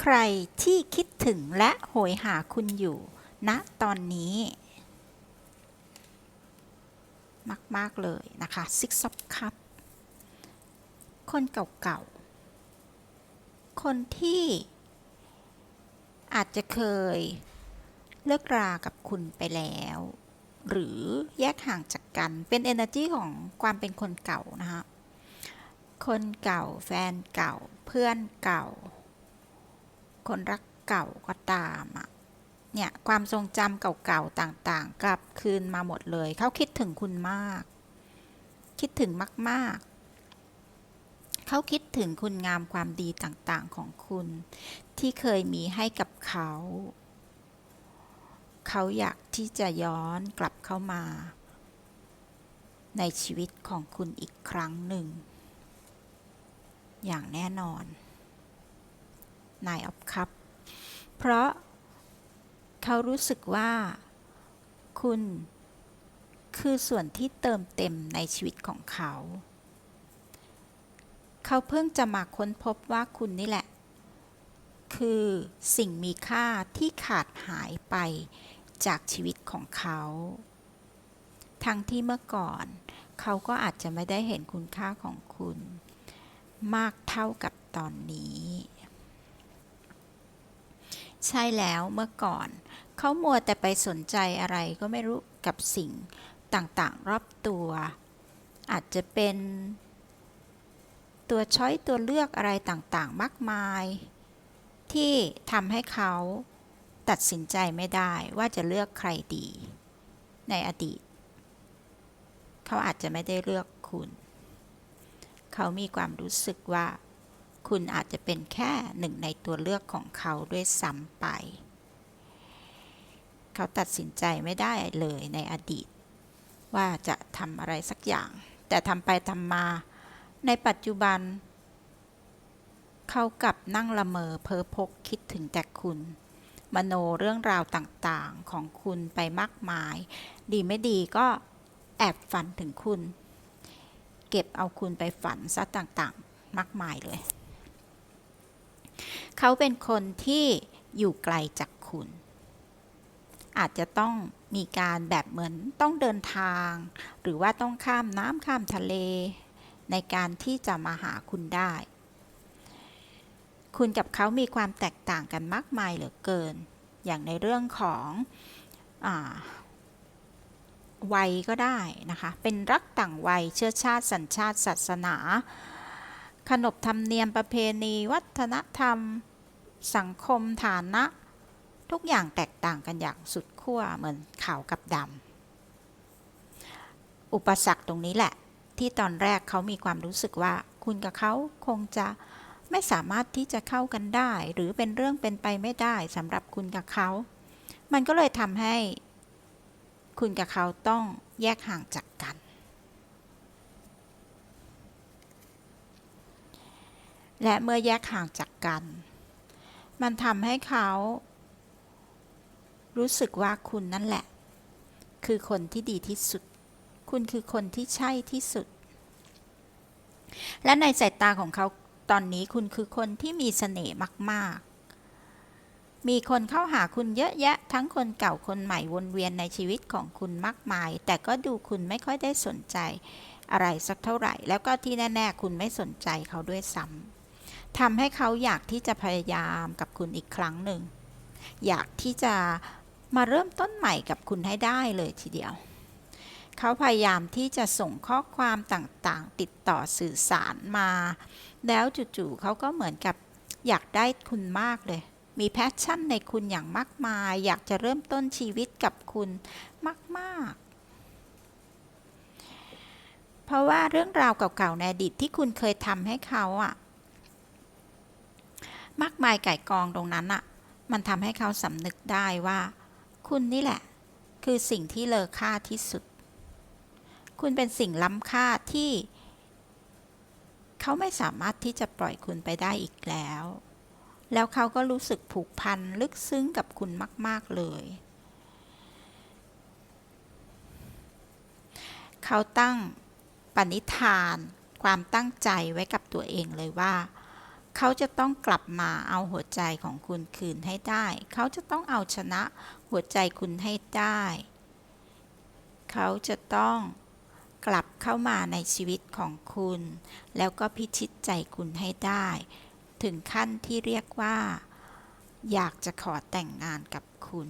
ใครที่คิดถึงและโหยหาคุณอยู่ณตอนนี้ มาก ๆ เลยนะคะ Six of Cup คนเก่าๆ คนที่อาจจะเคยเลิกรากับคุณไปแล้ว หรือแยกห่างจากกันเป็น energy ของความเป็นคนเก่านะคะคนเก่าแฟนเก่าเพื่อนเก่า คนรักเก่าก็ตามอะเนี่ยความทรงจำเก่าๆต่างๆ กลับคืนมาหมดเลย เขาคิดถึงคุณมาก คิดถึงมากๆ เขาคิดถึงคุณงามความดีต่างๆของคุณ ที่เคยมีให้กับเขา เขาอยากที่จะย้อนกลับเข้ามา ในชีวิตของคุณอีกครั้งหนึ่ง อย่างแน่นอน นายออฟคัพเพราะเขารู้สึกว่า คุณ คือส่วนที่เติมเต็มในชีวิตของเขา เขาเพิ่งจะมาค้นพบว่าคุณนี่แหละ คือสิ่งมีค่าที่ขาดหายไปจากชีวิตของเขา ทั้งที่เมื่อก่อน เขาก็อาจจะไม่ได้เห็นคุณค่าของคุณ มากเท่ากับตอนนี้ ใช่แล้วเมื่อก่อน เขามัวแต่ไปสนใจอะไรก็ไม่รู้กับสิ่งต่างๆ รอบตัว อาจจะเป็น ตัวช้อยตัวเลือกอะไรต่างๆ มากมาย ที่ทำให้เขาตัดสินใจไม่ได้ว่าจะเลือกใครดี ในอดีต เขาอาจจะไม่ได้เลือกคุณ เขามีความรู้สึกว่า คุณอาจจะเป็นแค่หนึ่งในตัวเลือกของเขาด้วยซ้ำไป เขาตัดสินใจไม่ได้เลยในอดีต ว่าจะทำอะไรสักอย่าง แต่ทำไปทำมาในปัจจุบัน เขากลับนั่งละเมอเพ้อพกคิดถึงแต่คุณ มโนเรื่องราวต่างๆของคุณไปมากมาย ดีไม่ดีก็แอบฝันถึงคุณ เก็บเอาคุณไปฝันซะต่างๆ มากมายเลย เขาเป็นคนที่อยู่ไกลจากคุณ อาจจะต้องมีการแบบเหมือนต้องเดินทาง หรือว่าต้องข้ามน้ำข้ามทะเล ในการที่จะมาหาคุณได้ คุณกับเขามีความแตกต่างกันมากมายเหลือเกิน อย่างในเรื่องของอวัยก็ได้นะคะ เป็นรักต่างวัยเชื้อชาติสัญชาติศาสนา ขนบธรรมเนียมประเพณีวัฒนธรรม สังคมฐานะ ทุกอย่างแตกต่างกันอย่างสุดขั้วเหมือนขาวกับดำอุปสรรคตรงนี้แหละ ที่ตอนแรกเขามีความรู้สึกว่า คุณกับเขาคงจะไม่สามารถที่จะเข้ากันได้ หรือเป็นเรื่องเป็นไปไม่ได้สำหรับคุณกับเขา มันก็เลยทำให้ คุณกับเขาต้องแยกห่างจากกัน และเมื่อแยกห่างจากกัน มันทำให้เขา รู้สึกว่าคุณนั่นแหละ คือคนที่ดีที่สุด คุณคือคนที่ใช่ที่สุด และในสายตาของเขาตอนนี้คุณคือคนที่มีเสน่ห์มาก ๆ มีคนเข้าหาคุณเยอะแยะ ทั้งคนเก่าคนใหม่วนเวียนในชีวิตของคุณมากมาย แต่ก็ดูคุณไม่ค่อยได้สนใจอะไรสักเท่าไหร่ แล้วก็ที่แน่ ๆ คุณไม่สนใจเขาด้วยซ้ำ ทำให้เขาอยากที่จะพยายามกับคุณอีกครั้งหนึ่ง อยากที่จะมาเริ่มต้นใหม่กับคุณให้ได้เลยทีเดียว เขาพยายามที่จะส่งข้อความต่างๆ ติดต่อสื่อสารมา แล้วจู่ๆเขาก็เหมือนกับอยากได้คุณมากเลย มีแพชชั่นในคุณอย่างมากมาย อยากจะเริ่มต้นชีวิตกับคุณมากๆเพราะว่าเรื่องราวเก่าๆในอดีตที่คุณเคยทำให้เขาอะ มากมายไก่กองตรงนั้นอะมันทำให้เขาสำนึกได้ว่า คุณนี่แหละ คือสิ่งที่เลอค่าที่สุด คุณเป็นสิ่งล้ำค่าที่ เขาไม่สามารถที่จะปล่อยคุณไปได้อีกแล้ว แล้วเขาก็รู้สึกผูกพันลึกซึ้งกับคุณมาก ๆ เลย เขาตั้งปณิธานความตั้งใจไว้กับตัวเองเลยว่า เขาจะต้องกลับมาเอาหัวใจของคุณคืนให้ได้ เขาจะต้องเอาชนะหัวใจคุณให้ได้ เขาจะต้องกลับเข้ามาในชีวิตของคุณ แล้วก็พิชิตใจคุณให้ได้ ถึงขั้นที่เรียกว่า อยากจะขอแต่งงานกับคุณ